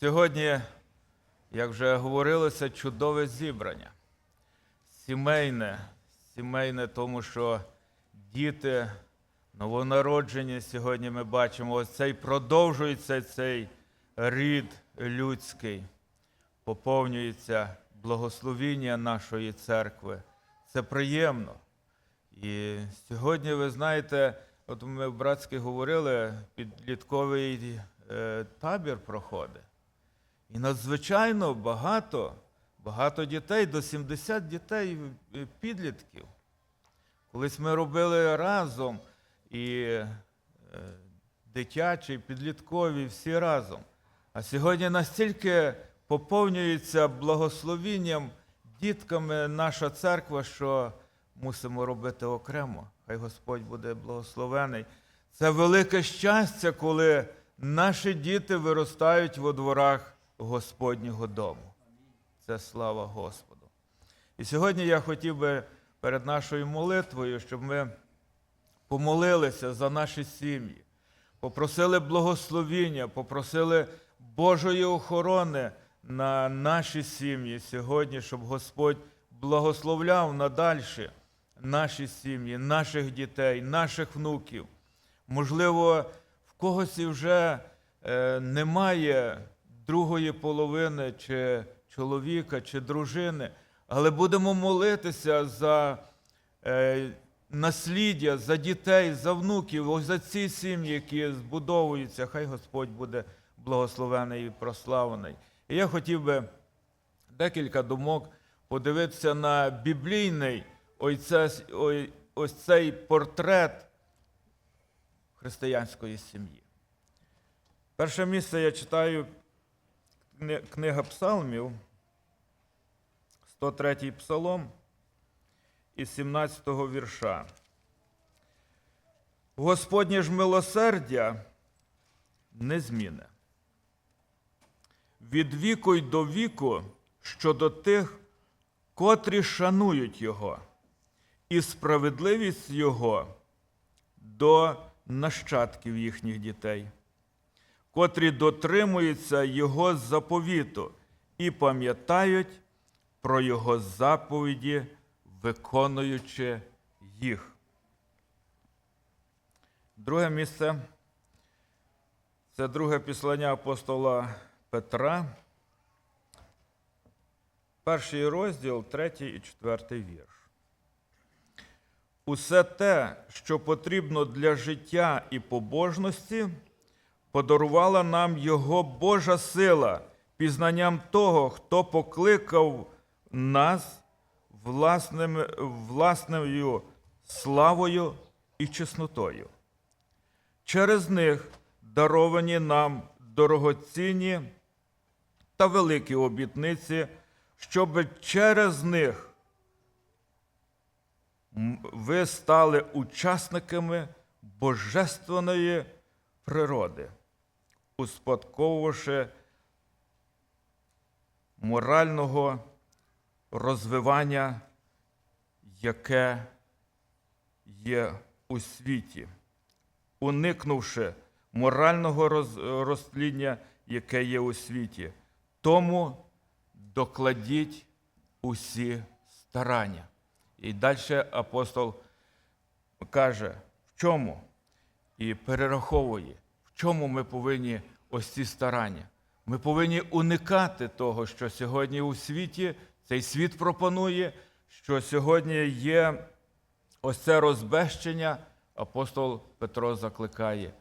Сьогодні, як вже говорилося, чудове зібрання. Сімейне, сімейне, тому що діти новонароджені сьогодні ми бачимо, ось цей продовжується цей рід людський, поповнюється благословіння нашої церкви. Це приємно. І сьогодні, ви знаєте, от ми в братській говорили, підлітковий е, табір проходить. І надзвичайно багато, багато дітей, до 70 дітей е, підлітків. Колись ми робили разом і е, дитячі, і підліткові, всі разом. А сьогодні настільки поповнюється благословінням дітками наша церква, що мусимо робити окремо. Хай Господь буде благословений. Це велике щастя, коли наші діти виростають во дворах Господнього дому. Це слава Господу. І сьогодні я хотів би перед нашою молитвою, щоб ми помолилися за наші сім'ї, попросили благословіння, попросили Божої охорони на наші сім'ї сьогодні, щоб Господь благословляв надальше наші сім'ї, наших дітей, наших внуків. Можливо, в когось вже е, немає другої половини, чи чоловіка, чи дружини, але будемо молитися за е, насліддя, за дітей, за внуків, ось за ці сім'ї, які збудовуються. Хай Господь буде благословений і прославлений. І я хотів би декілька думок подивитися на біблійний ось, цей портрет християнської сім'ї. Перше місце я читаю книга Псалмів, 103 псалом із 17 вірша. Господнє ж милосердя незмінне. Від віку й до віку щодо тих, котрі шанують Його, і справедливість Його до нащадків їхніх дітей, котрі дотримуються Його заповіту і пам'ятають про Його заповіді, виконуючи їх. Друге місце це друге післання апостола Петра, перший розділ, третій і четвертий вірш. Усе те, що потрібно для життя і побожності, подарувала нам Його Божа сила, пізнанням того, хто покликав нас власним, власною славою і чеснотою. Через них даровані нам дорогоцінні та великі обітниці, щоб через них ви стали учасниками божественної природи, успадковувавши морального розвивання, яке є у світі, уникнувши морального роз- розтління, яке є у світі. Тому докладіть усі старання. І далі апостол каже, в чому? І перераховує, чому ми повинні ось ці старання. Ми повинні уникати того, що сьогодні у світі цей світ пропонує, що сьогодні є ось це розбещення. Апостол Петро закликає: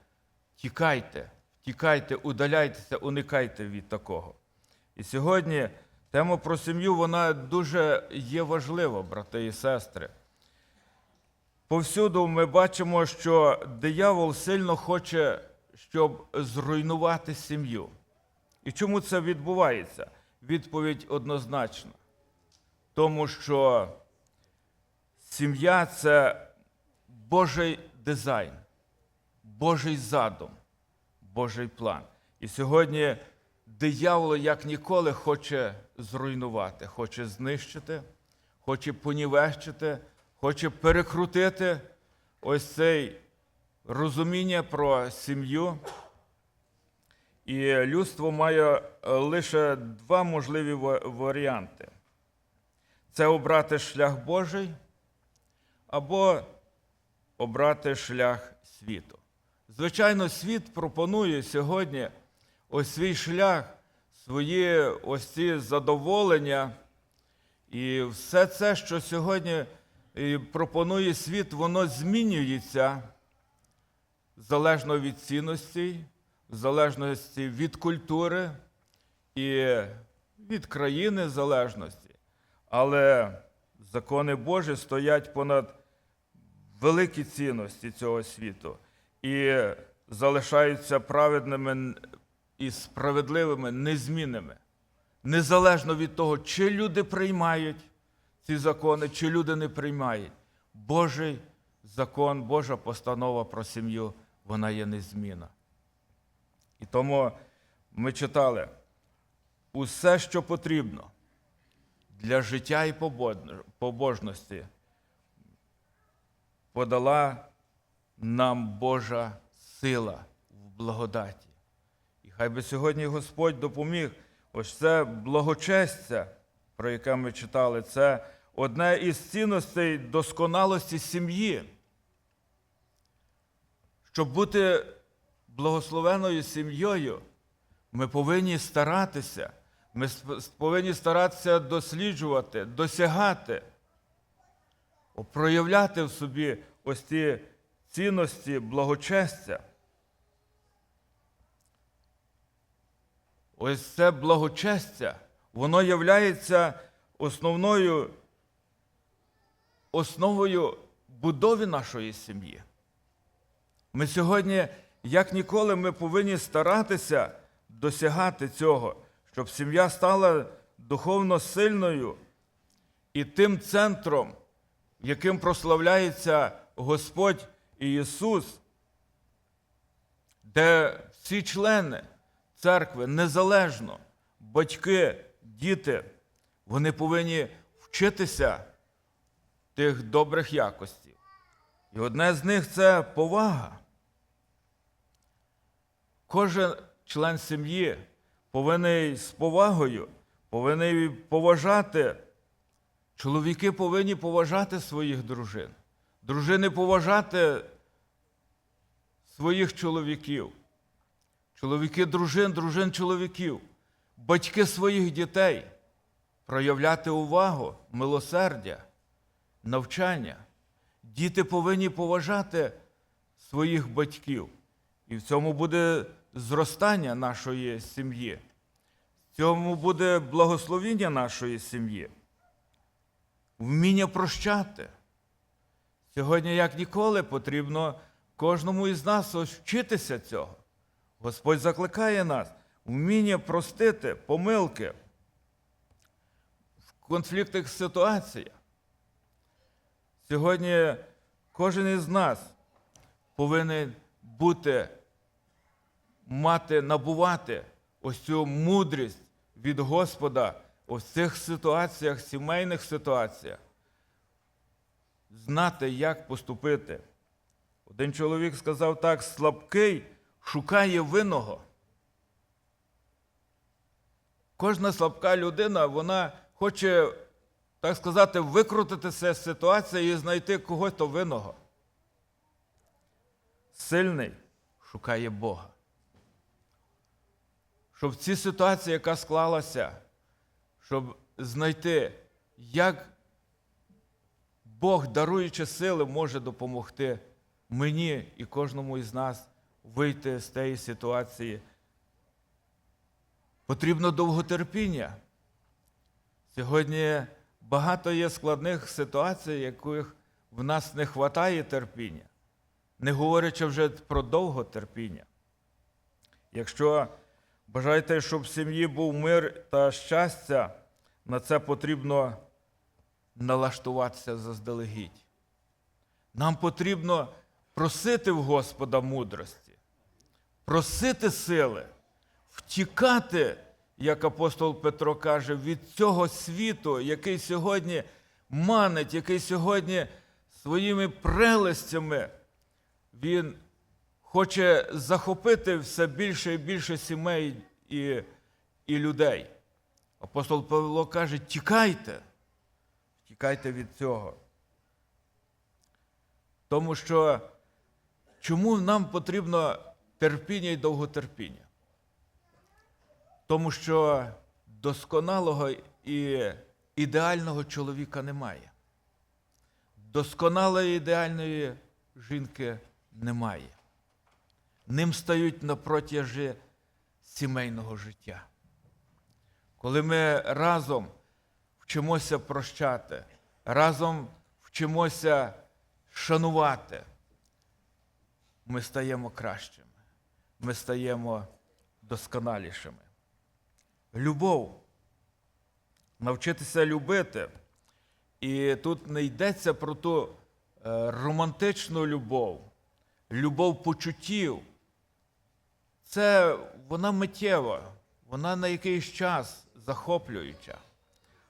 тікайте, тікайте, удаляйтеся, уникайте від такого. І сьогодні тема про сім'ю вона дуже є важлива, брати і сестри. Повсюду ми бачимо, що диявол сильно хоче, щоб зруйнувати сім'ю. І чому це відбувається? Відповідь однозначна. Тому що сім'я це Божий дизайн, Божий задум, Божий план. І сьогодні диявол як ніколи хоче зруйнувати, хоче знищити, хоче понівечити, хоче перекрутити ось цей розуміння про сім'ю. І людство має е, лише два можливі варіанти: це обрати шлях Божий або обрати шлях світу. Звичайно, світ пропонує сьогодні ось свій шлях, свої ось ці задоволення. І все це, що сьогодні пропонує світ, воно змінюється залежно від цінностей, в залежності від культури і від країни залежності. Але закони Божі стоять понад великі цінності цього світу і залишаються праведними і справедливими, незмінними. Незалежно від того, чи люди приймають ці закони, чи люди не приймають. Божий закон, Божа постанова про сім'ю, вона є незмінна. І тому ми читали усе, що потрібно для життя і побожності, подала нам Божа сила в благодаті. І хай би сьогодні Господь допоміг. Ось це благочестя, про яке ми читали, це одне із цінностей досконалості сім'ї. Щоб бути благословеною сім'єю, ми повинні старатися. Ми повинні старатися досліджувати, досягати, проявляти в собі ось ці цінності благочестя. Ось це благочестя, воно являється основною основою будови нашої сім'ї. Ми сьогодні, як ніколи, ми повинні старатися досягати цього, щоб сім'я стала духовно сильною і тим центром, яким прославляється Господь Ісус, де всі члени церкви незалежно, батьки, діти, вони повинні вчитися тих добрих якостей. І одне з них це повага. Кожен член сім'ї повинен з повагою, повинен поважати. Чоловіки повинні поважати своїх дружин, дружини поважати своїх чоловіків, чоловіки дружин, дружин чоловіків, батьки своїх дітей, проявляти увагу, милосердя, навчання. Діти повинні поважати своїх батьків. І в цьому буде зростання нашої сім'ї. В цьому буде благословіння нашої сім'ї. Вміння прощати. Сьогодні, як ніколи, потрібно кожному із нас вчитися цього. Господь закликає нас вміння простити помилки в конфліктних ситуаціях. Сьогодні кожен із нас повинен бути, мати, набувати ось цю мудрість від Господа у цих ситуаціях, сімейних ситуаціях, знати, як поступити. Один чоловік сказав так: слабкий шукає винного. Кожна слабка людина, вона хоче, так сказати, викрутитися з ситуації і знайти когось винного. Сильний шукає Бога. Щоб в цій ситуації, яка склалася, щоб знайти, як Бог, даруючи сили, може допомогти мені і кожному із нас вийти з тієї ситуації. Потрібно довготерпіння. Сьогодні багато є складних ситуацій, яких в нас не вистачає терпіння, не говорячи вже про довготерпіння. Якщо бажаєте, щоб в сім'ї був мир та щастя, на це потрібно налаштуватися заздалегідь. Нам потрібно просити в Господа мудрості, просити сили, втікати, як апостол Петро каже, від цього світу, який сьогодні манить, який сьогодні своїми прелестями він хоче захопити все більше і більше сімей і, і людей. Апостол Павло каже: тікайте, тікайте від цього. Тому що чому нам потрібно терпіння і довготерпіння? Тому що досконалого і ідеального чоловіка немає. Досконалої ідеальної жінки немає. Ним стають на протяжі сімейного життя. Коли ми разом вчимося прощати, разом вчимося шанувати, ми стаємо кращими, ми стаємо досконалішими. Любов. Навчитися любити. І тут не йдеться про ту е, романтичну любов, любов почуттів. Це вона миттєва, вона на якийсь час захоплююча.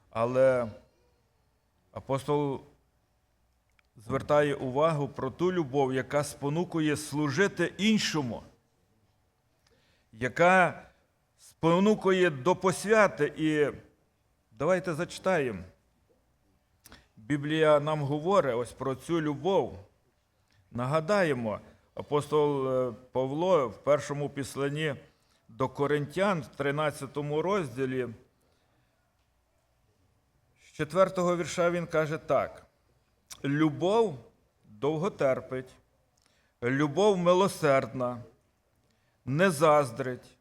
Але апостол звертає увагу про ту любов, яка спонукує служити іншому, яка спонукує до посвяти. І давайте зачитаємо. Біблія нам говорить ось про цю любов. Нагадаємо, апостол е, Павло в першому післанні до Коринтян, в 13 розділі, з 4 вірша він каже так: любов довго терпить, любов милосердна, не заздрить,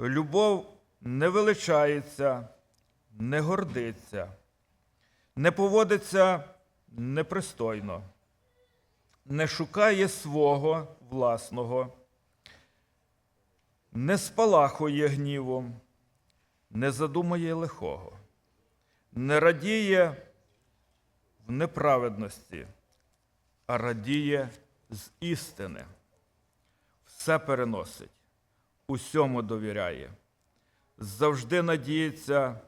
любов не величається, не гордиться не поводиться непристойно, не шукає свого власного, не спалахує гнівом, не задумує лихого, не радіє в неправедності, а радіє з істини. Все переносить, усьому довіряє, завжди надіється,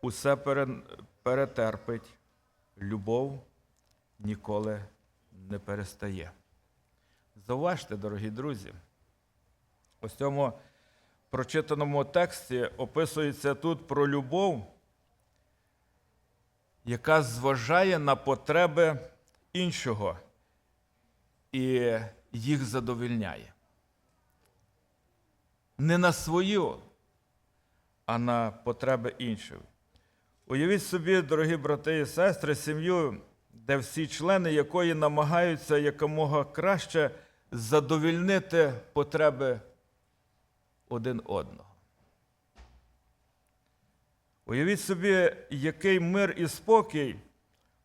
усе перетерпить, любов ніколи не перестає. Зауважте, дорогі друзі, у цьому прочитаному тексті описується тут про любов, яка зважає на потреби іншого і їх задовільняє. Не на свою, а на потреби інших. Уявіть собі, дорогі брати і сестри, сім'ю, де всі члени якої намагаються якомога краще задовільнити потреби один одного. Уявіть собі, який мир і спокій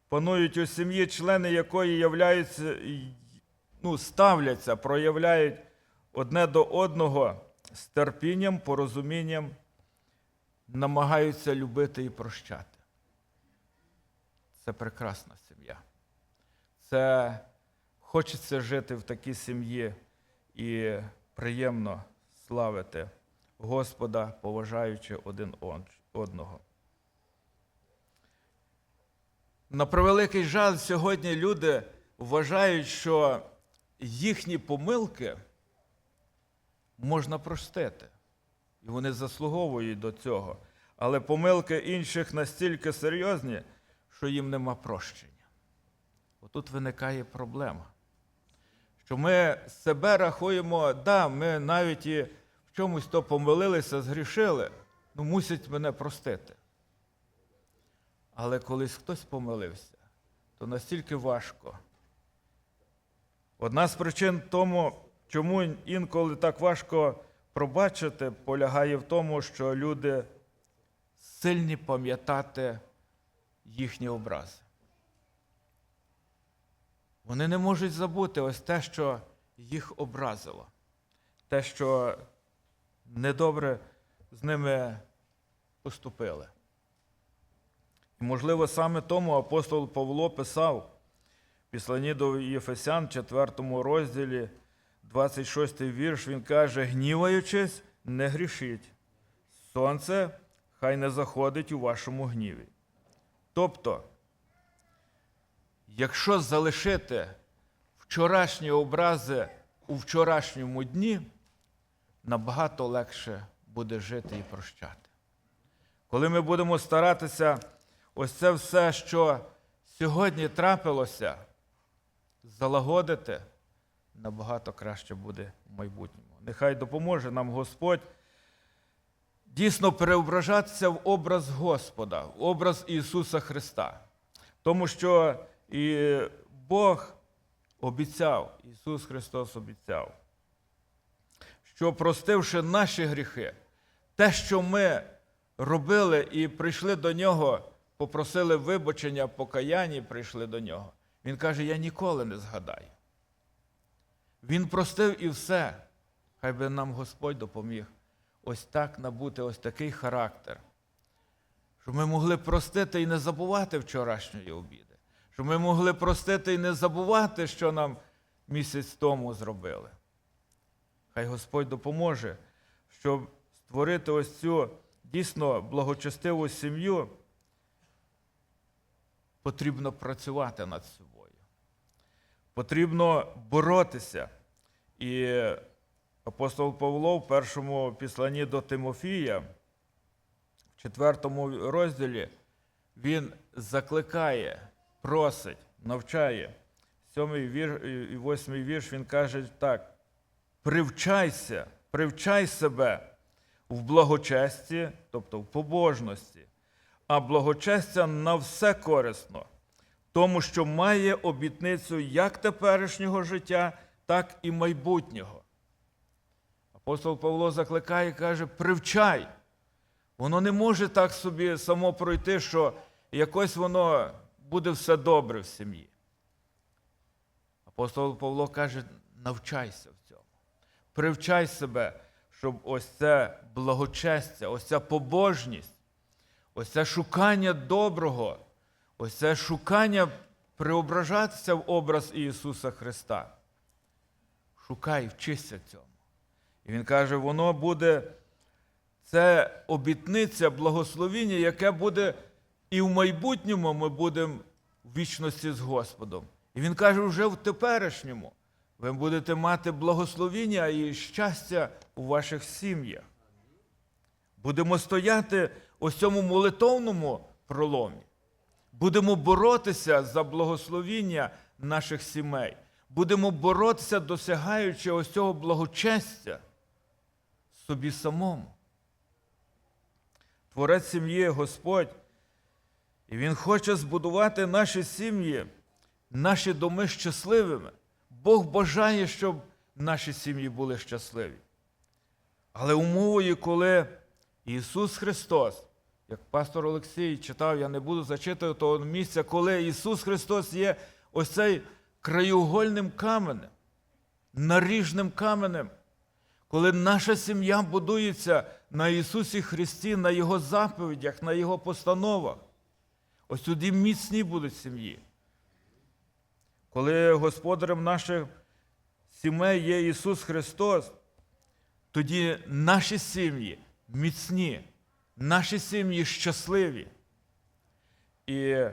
панують у сім'ї, члени якої являються, ну, ставляться, проявляють одне до одного з терпінням, порозумінням намагаються любити і прощати. Це прекрасна сім'я. Це хочеться жити в такій сім'ї і приємно славити Господа, поважаючи один одного. На превеликий жаль, сьогодні люди вважають, що їхні помилки можна простити. І вони заслуговують до цього. Але помилки інших настільки серйозні, що їм нема прощення. Отут виникає проблема. Що ми себе рахуємо, да, ми навіть і в чомусь то помилилися, згрішили, ну мусять мене простити. Але колись хтось помилився, то настільки важко. Одна з причин тому, чому інколи так важко пробачити полягає в тому, що люди сильні пам'ятати їхні образи. Вони не можуть забути ось те, що їх образило, те, що недобре з ними поступили. І, можливо, саме тому апостол Павло писав в післанні до Єфесян, 4 розділі. 26 вірш, він каже: гніваючись, не грішіть. Сонце хай не заходить у вашому гніві. Тобто, якщо залишити вчорашні образи у вчорашньому дні, набагато легше буде жити і прощати. Коли ми будемо старатися ось це все, що сьогодні трапилося, залагодити, набагато краще буде в майбутньому. Нехай допоможе нам Господь дійсно переображатися в образ Господа, в образ Ісуса Христа. Тому що і Бог обіцяв, Ісус Христос обіцяв, що простивши наші гріхи, те, що ми робили і прийшли до Нього, попросили вибачення, покаяння, прийшли до Нього. Він каже: Я ніколи не згадаю. Він простив і все. Хай би нам Господь допоміг ось так набути ось такий характер, щоб ми могли простити і не забувати вчорашньої обіди, щоб ми могли простити і не забувати, що нам місяць тому зробили. Хай Господь допоможе, щоб створити ось цю дійсно благочестиву сім'ю, потрібно працювати над собою. Потрібно боротися. І апостол Павло в першому післанні до Тимофія, в четвертому розділі, він закликає, просить, навчає. Сьомий вір, і восьмий вірш він каже так: привчайся, привчай себе в благочесті, тобто в побожності, а благочестя на все корисно, тому що має обітницю як теперішнього життя, так і майбутнього. Апостол Павло закликає і каже: привчай. Воно не може так собі само пройти, що якось воно буде все добре в сім'ї. Апостол Павло каже: навчайся в цьому. Привчай себе, щоб ось це благочестя, ось ця побожність, ось це шукання доброго, ось це шукання преображатися в образ Ісуса Христа. Шукай, вчися цьому. І він каже, воно буде, це обітниця, благословіння, яке буде і в майбутньому ми будемо в вічності з Господом. І він каже, вже в теперішньому ви будете мати благословіння і щастя у ваших сім'ях. Будемо стояти у цьому молитовному проломі. Будемо боротися за благословіння наших сімей. Будемо боротися, досягаючи ось цього благочестя собі самому. Творець сім'ї Господь, і Він хоче збудувати наші сім'ї, наші доми щасливими. Бог бажає, щоб наші сім'ї були щасливі. Але умовою, коли Ісус Христос, як пастор Олексій читав, я не буду зачитувати того місця, коли Ісус Христос є ось цей краєугольним каменем, наріжним каменем, коли наша сім'я будується на Ісусі Христі, на Його заповідях, на Його постановах. Ось тоді міцні будуть сім'ї. Коли господарем наших сімей є Ісус Христос, тоді наші сім'ї міцні, наші сім'ї щасливі. І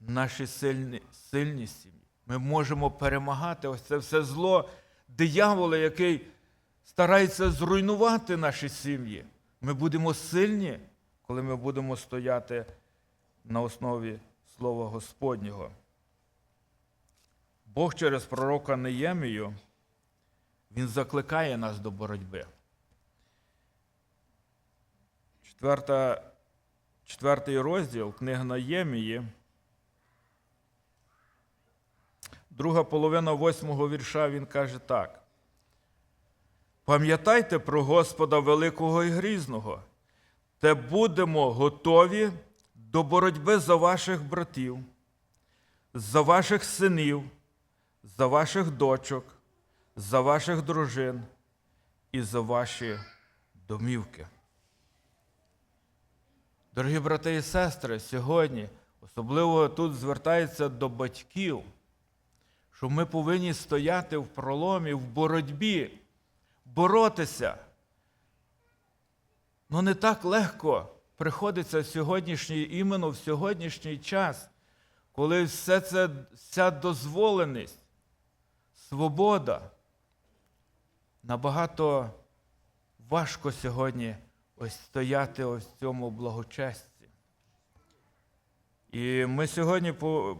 наші сильні, сильні сім'ї. Ми можемо перемагати ось це все зло диявола, який старається зруйнувати наші сім'ї. Ми будемо сильні, коли ми будемо стояти на основі Слова Господнього. Бог через пророка Неємію, Він закликає нас до боротьби. Четверта, четвертий розділ книги Неємії, друга половина восьмого вірша, він каже так. Пам'ятайте про Господа Великого і Грізного, те будемо готові до боротьби за ваших братів, за ваших синів, за ваших дочок, за ваших дружин і за ваші домівки. Дорогі брати і сестри, сьогодні особливо тут звертається до батьків, що ми повинні стояти в проломі, в боротьбі, боротися. Ну не так легко приходиться сьогоднішній іменно в сьогоднішній час, коли все це, вся дозволеність, свобода. Набагато важко сьогодні ось стояти ось в цьому благочесті. І ми сьогодні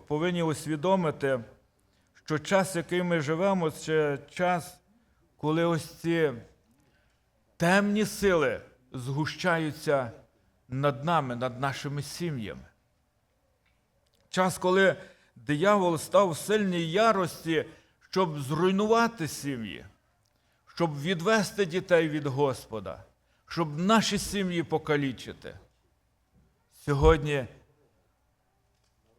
повинні усвідомити, що час, який ми живемо, це час, коли ось ці темні сили згущаються над нами, над нашими сім'ями. Час, коли диявол став в сильній ярості, щоб зруйнувати сім'ї, щоб відвести дітей від Господа, щоб наші сім'ї покалічити. Сьогодні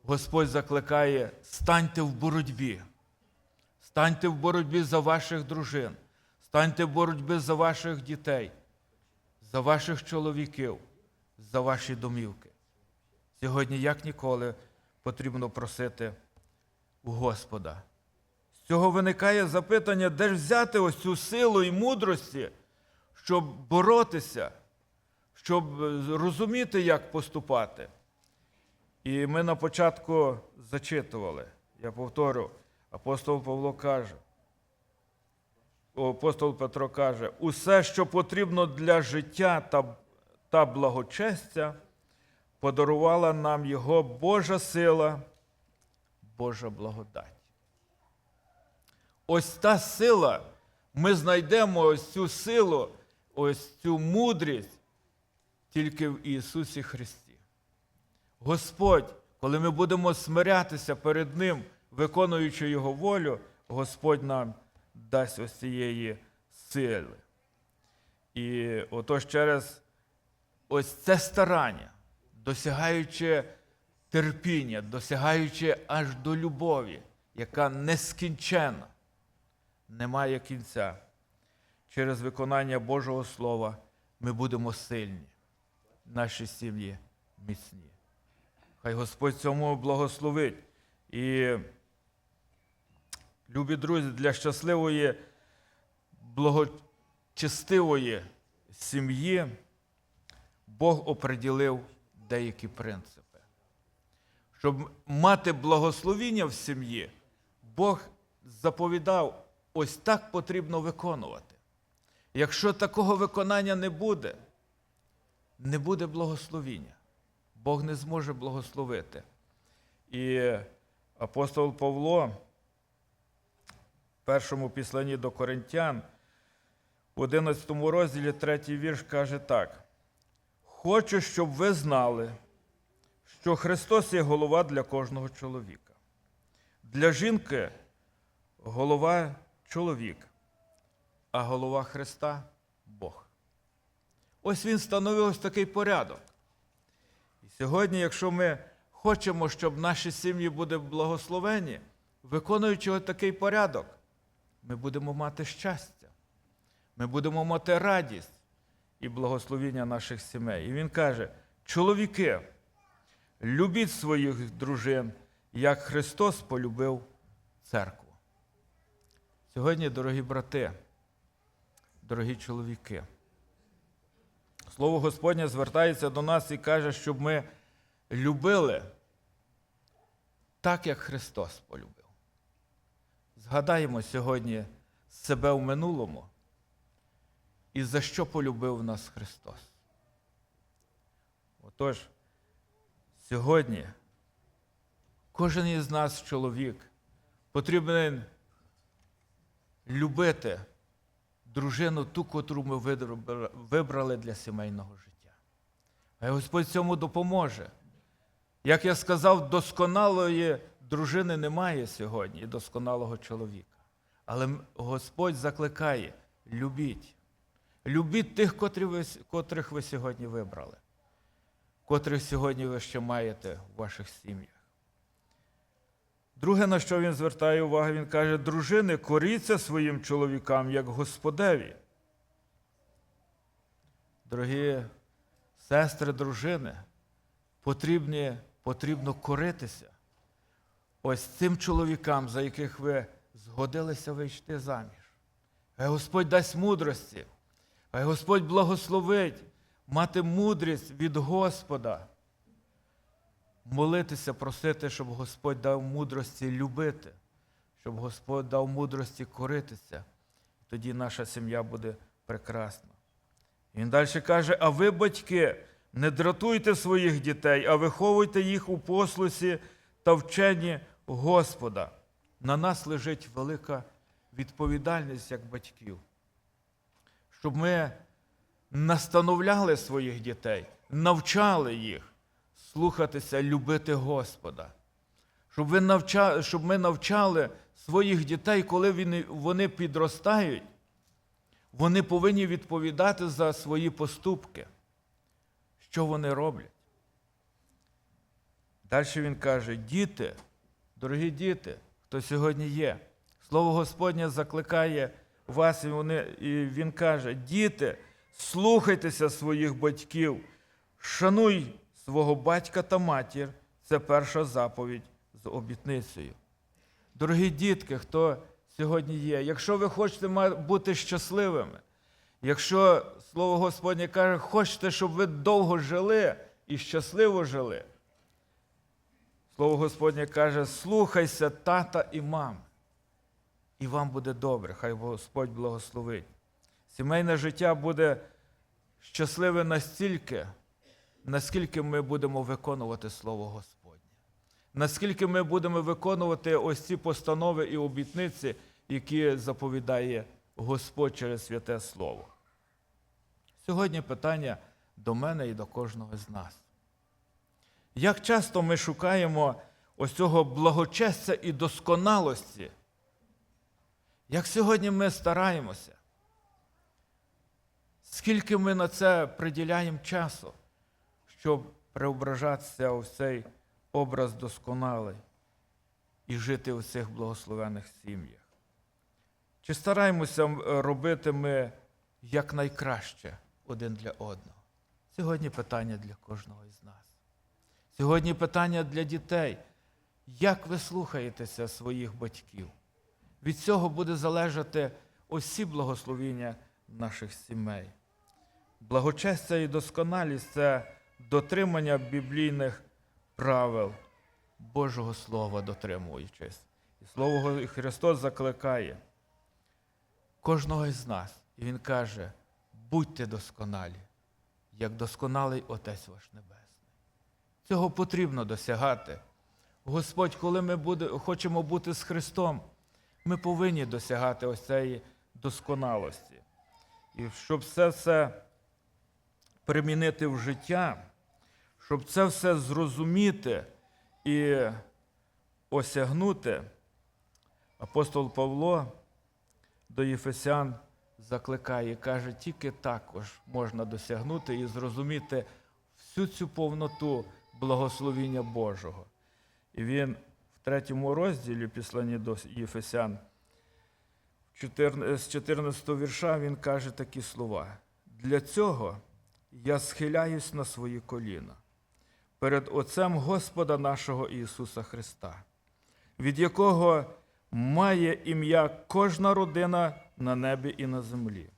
Господь закликає: станьте в боротьбі. Станьте в боротьбі за ваших дружин, станьте в боротьбі за ваших дітей, за ваших чоловіків, за ваші домівки. Сьогодні, як ніколи, потрібно просити у Господа. З цього виникає запитання, де ж взяти ось цю силу і мудрості, щоб боротися, щоб розуміти, як поступати. І ми на початку зачитували, я повторю, апостол Павло каже, апостол Петро каже, усе, що потрібно для життя та, та благочестя, подарувала нам його Божа сила, Божа благодать. Ось та сила, ми знайдемо ось цю силу, ось цю мудрість тільки в Ісусі Христі. Господь, коли ми будемо смирятися перед Ним, виконуючи Його волю, Господь нам дасть ось цієї сили. І отож через ось це старання, досягаючи терпіння, досягаючи аж до любові, яка нескінченна, немає кінця. Через виконання Божого Слова ми будемо сильні, наші сім'ї міцні. Хай Господь цьому благословить. І, любі друзі, для щасливої, благочестивої сім'ї Бог оприділив деякі принципи. Щоб мати благословіння в сім'ї, Бог заповідав, ось так потрібно виконувати. Якщо такого виконання не буде, не буде благословіння. Бог не зможе благословити. І апостол Павло в першому післанні до Коринтян, в 11 розділі, третій вірш каже так: Хочу, щоб ви знали, що Христос є голова для кожного чоловіка. Для жінки голова чоловік, а голова Христа Бог. Ось він встановив ось такий порядок. І сьогодні, якщо ми хочемо, щоб наші сім'ї були благословені, виконуючи ось такий порядок, ми будемо мати щастя, ми будемо мати радість і благословіння наших сімей. І він каже: чоловіки, любіть своїх дружин, як Христос полюбив церкву. Сьогодні, дорогі брати, дорогі чоловіки, Слово Господнє звертається до нас і каже, щоб ми любили так, як Христос полюбив. Згадаємо сьогодні себе в минулому і за що полюбив нас Христос. Отож, сьогодні кожен із нас, чоловік, потрібен любити дружину, ту, котру ми вибрали для сімейного життя. А Господь цьому допоможе. Як я сказав, досконалої дружини немає сьогодні і досконалого чоловіка. Але Господь закликає: любіть. Любіть тих, котрих ви сьогодні вибрали, котрих сьогодні ви ще маєте в ваших сім'ях. Друге, на що він звертає увагу, він каже: дружини, коріться своїм чоловікам як Господеві. Дорогі сестри, дружини, потрібні, потрібно коритися ось цим чоловікам, за яких ви згодилися вийти заміж. Хай Господь дасть мудрості, хай Господь благословить мати мудрість від Господа молитися, просити, щоб Господь дав мудрості любити, щоб Господь дав мудрості коритися. Тоді наша сім'я буде прекрасна. Він далі каже: а ви, батьки, не дратуйте своїх дітей, а виховуйте їх у послусі та вченні Господа. На нас лежить велика відповідальність як батьків, щоб ми настановляли своїх дітей, навчали їх слухатися, любити Господа. Щоб, ви навча... щоб ми навчали своїх дітей, коли вони підростають, вони повинні відповідати за свої поступки, що вони роблять. Далі він каже: діти, дорогі діти, хто сьогодні є, Слово Господнє закликає вас, і, вони, і він каже: діти, слухайтеся своїх батьків, шануй свого батька та матір. Це перша заповідь з обітницею. Дорогі дітки, хто сьогодні є, якщо ви хочете бути щасливими, якщо Слово Господнє каже, хочете, щоб ви довго жили і щасливо жили, Слово Господнє каже, слухайся тата і мами, і вам буде добре, хай Господь благословить. Сімейне життя буде щасливе настільки, наскільки ми будемо виконувати Слово Господнє. Наскільки ми будемо виконувати ось ці постанови і обітниці, які заповідає Господь через святе Слово. Сьогодні питання до мене і до кожного з нас. Як часто ми шукаємо ось цього благочестя і досконалості? Як сьогодні ми стараємося? Скільки ми на це приділяємо часу, щоб преображатися у цей образ досконалий і жити у цих благословених сім'ях? Чи стараємося робити ми якнайкраще один для одного? Сьогодні питання для кожного із нас. Сьогодні питання для дітей. Як ви слухаєтеся своїх батьків? Від цього буде залежати усі благословіння наших сімей. Благочестя і досконалість це дотримання біблійних правил Божого Слова дотримуючись. І Слово Христос закликає кожного із нас. І Він каже: будьте досконалі, як досконалий Отець ваш Небесний. Цього потрібно досягати. Господь, коли ми буде, хочемо бути з Христом, ми повинні досягати ось цієї досконалості. І щоб все це примінити в життя, щоб це все зрозуміти і осягнути, апостол Павло до Єфесян закликає, каже, тільки також можна досягнути і зрозуміти всю цю повноту благословіння Божого. І він в третьому розділі післання до Єфесян, з 14 вірша, він каже такі слова: Для цього я схиляюсь на свої коліна перед Отцем Господа нашого Ісуса Христа, від якого має ім'я кожна родина на небі і на землі,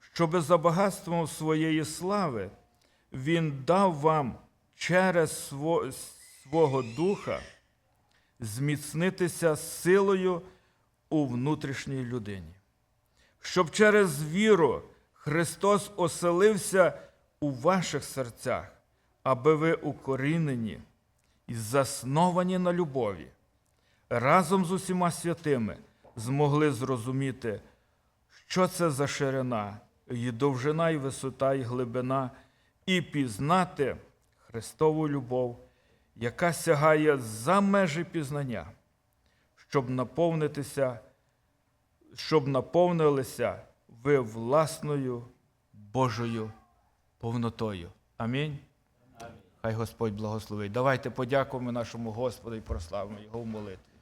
щоби за багатством своєї слави Він дав вам через свого Духа зміцнитися силою у внутрішній людині, щоб через віру Христос оселився у ваших серцях, аби ви укорінені і засновані на любові, разом з усіма святими змогли зрозуміти, що це за ширина, і довжина, і висота, і глибина, і пізнати Христову любов, яка сягає за межі пізнання, щоб наповнитися, щоб наповнилися ви власною Божою повнотою. Амінь. Хай Господь благословить. Давайте подякуємо нашому Господу і прославимо Його в молитві.